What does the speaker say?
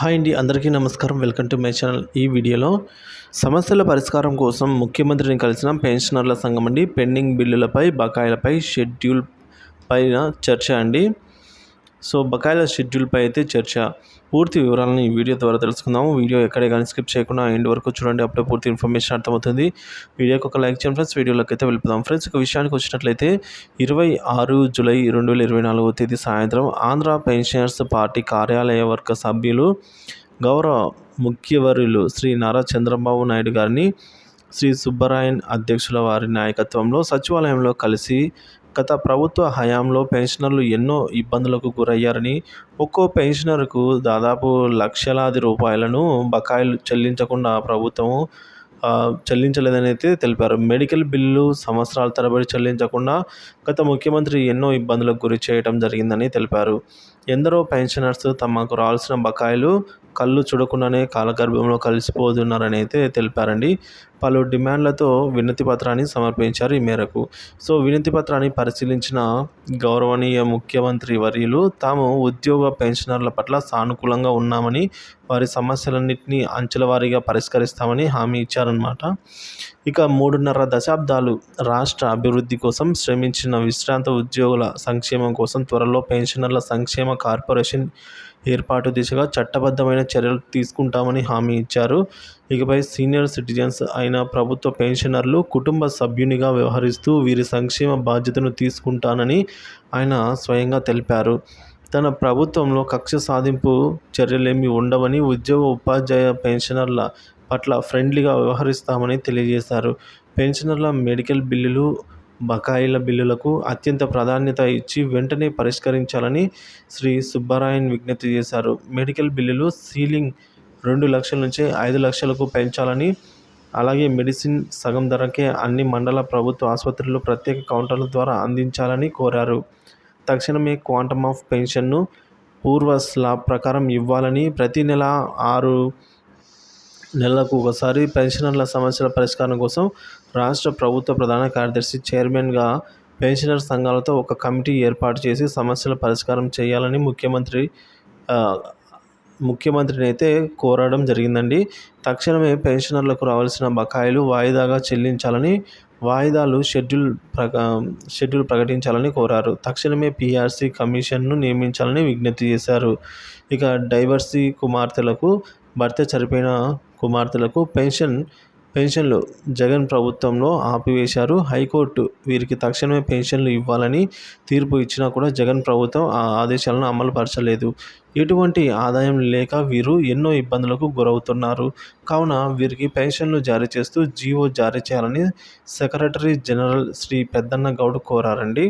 Hi అండి అందరికీ నమస్కారం. Welcome to my channel. ఈ వీడియోలో సమస్యల పరిష్కారం కోసం ముఖ్యమంత్రిని కలిసిన పెన్షనర్ల సంఘం అండి. పెండింగ్ బిల్లులపై బకాయిలపై షెడ్యూల్ పైన చర్చ అండి. సో బకాయిల షెడ్యూల్పై అయితే చర్చ. పూర్తి వివరాలను ఈ వీడియో ద్వారా తెలుసుకుందాము. వీడియో ఎక్కడే కానీ స్కిప్ చేయకుండా ఎండ్ వరకు చూడండి. అప్పుడే పూర్తి ఇన్ఫర్మేషన్ అర్థమవుతుంది. వీడియోకి ఒక లైక్ చేయండి ఫ్రెండ్స్. వీడియోలోకి అయితే వెళ్ళిపోదాం. ఫ్రెండ్స్ ఒక విషయానికి వచ్చినట్లయితే ఇరవై ఆరు జూలై రెండు వేల ఇరవై నాలుగో తేదీ సాయంత్రం ఆంధ్ర పెన్షనర్స్ పార్టీ కార్యాలయ వర్గ సభ్యులు గౌరవ ముఖ్యవర్యులు శ్రీ నారా చంద్రబాబు నాయుడు గారిని శ్రీ సుబ్బరాయన్ అధ్యక్షుల వారి నాయకత్వంలో సచివాలయంలో కలిసి గత ప్రభుత్వ హయాంలో పెన్షనర్లు ఎన్నో ఇబ్బందులకు గురయ్యారని ఒక్కో పెన్షనర్కు దాదాపు లక్షలాది రూపాయలను బకాయిలు చెల్లించకుండా ప్రభుత్వం చెల్లించలేదని అయితే తెలిపారు. మెడికల్ బిల్లు సంవత్సరాల తరబడి చెల్లించకుండా గత ముఖ్యమంత్రి ఎన్నో ఇబ్బందులకు గురి చేయడం జరిగిందని తెలిపారు. ఎందరో పెన్షనర్స్ తమకు రావాల్సిన బకాయిలు కళ్ళు చూడకుండానే కాలగర్భంలో కలిసిపోతున్నారని అయితే తెలిపారండి. పలు డిమాండ్లతో వినతి పత్రాన్ని సమర్పించారు ఈ మేరకు. సో వినతి పత్రాన్ని పరిశీలించిన గౌరవనీయ ముఖ్యమంత్రి వర్యులు తాము ఉద్యోగ పెన్షనర్ల పట్ల సానుకూలంగా ఉన్నామని వారి సమస్యలన్నింటినీ అంచెల వారీగా పరిష్కరిస్తామని హామీ ఇచ్చారన్నమాట. ఇక మూడున్నర దశాబ్దాలు రాష్ట్ర అభివృద్ధి కోసం శ్రమించిన విశ్రాంత ఉద్యోగుల సంక్షేమం కోసం త్వరలో పెన్షనర్ల సంక్షేమ కార్పొరేషన్ ఏర్పాటు దిశగా చట్టబద్ధమైన చర్యలు తీసుకుంటామని హామీ ఇచ్చారు. ఇకపై సీనియర్ సిటిజన్స్ అయిన ప్రభుత్వ పెన్షనర్లు కుటుంబ సభ్యునిగా వ్యవహరిస్తూ వీరి సంక్షేమ బాధ్యతను తీసుకుంటానని ఆయన స్వయంగా తెలిపారు. తన ప్రభుత్వంలో కక్ష సాధింపు చర్యలేమీ ఉండవని ఉద్యోగ ఉపాధ్యాయ పెన్షనర్ల పట్ల ఫ్రెండ్లీగా వ్యవహరిస్తామని తెలియజేశారు. పెన్షనర్ల మెడికల్ బిల్లులు బకాయిల బిల్లులకు అత్యంత ప్రాధాన్యత ఇచ్చి వెంటనే పరిష్కరించాలని శ్రీ సుబ్బరాయన్ విజ్ఞప్తి చేశారు. మెడికల్ బిల్లులు సీలింగ్ రెండు లక్షల నుంచి ఐదు లక్షలకు పెంచాలని అలాగే మెడిసిన్ సగం ధరకే అన్ని మండల ప్రభుత్వ ఆసుపత్రుల్లో ప్రత్యేక కౌంటర్ల ద్వారా అందించాలని కోరారు. తక్షణమే క్వాంటమ్ ఆఫ్ పెన్షన్ను పూర్వ స్లాబ్ ప్రకారం ఇవ్వాలని ప్రతి నెల ఆరు నెలకు ఒకసారి పెన్షనర్ల సమస్యల పరిష్కారం కోసం రాష్ట్ర ప్రభుత్వ ప్రధాన కార్యదర్శి చైర్మన్గా పెన్షనర్ సంఘాలతో ఒక కమిటీ ఏర్పాటు చేసి సమస్యల పరిష్కారం చేయాలని ముఖ్యమంత్రి ముఖ్యమంత్రిని అయితే కోరడం జరిగిందండి. తక్షణమే పెన్షనర్లకు రావాల్సిన బకాయిలు వాయిదాగా చెల్లించాలని వాయిదాలు షెడ్యూల్ ప్రక షెడ్యూల్ ప్రకటించాలని కోరారు. తక్షణమే పీఆర్సీ కమిషన్ను నియమించాలని విజ్ఞప్తి చేశారు. ఇక డైవర్సీ కుమార్తెలకు భర్త చనిపోయిన కుమార్తెలకు పెన్షన్ పెన్షన్లు జగన్ ప్రభుత్వంలో ఆపివేశారు. హైకోర్టు వీరికి తక్షణమే పెన్షన్లు ఇవ్వాలని తీర్పు ఇచ్చినా కూడా జగన్ ప్రభుత్వం ఆ ఆదేశాలను అమలు పరచలేదు ఎటువంటి ఆదాయం లేక వీరు ఎన్నో ఇబ్బందులకు గురవుతున్నారు. కావున వీరికి పెన్షన్లు జారీ చేస్తూ జీవో జారీ చేయాలని సెక్రటరీ జనరల్ శ్రీ పెద్దన్న గౌడ్ కోరారండి.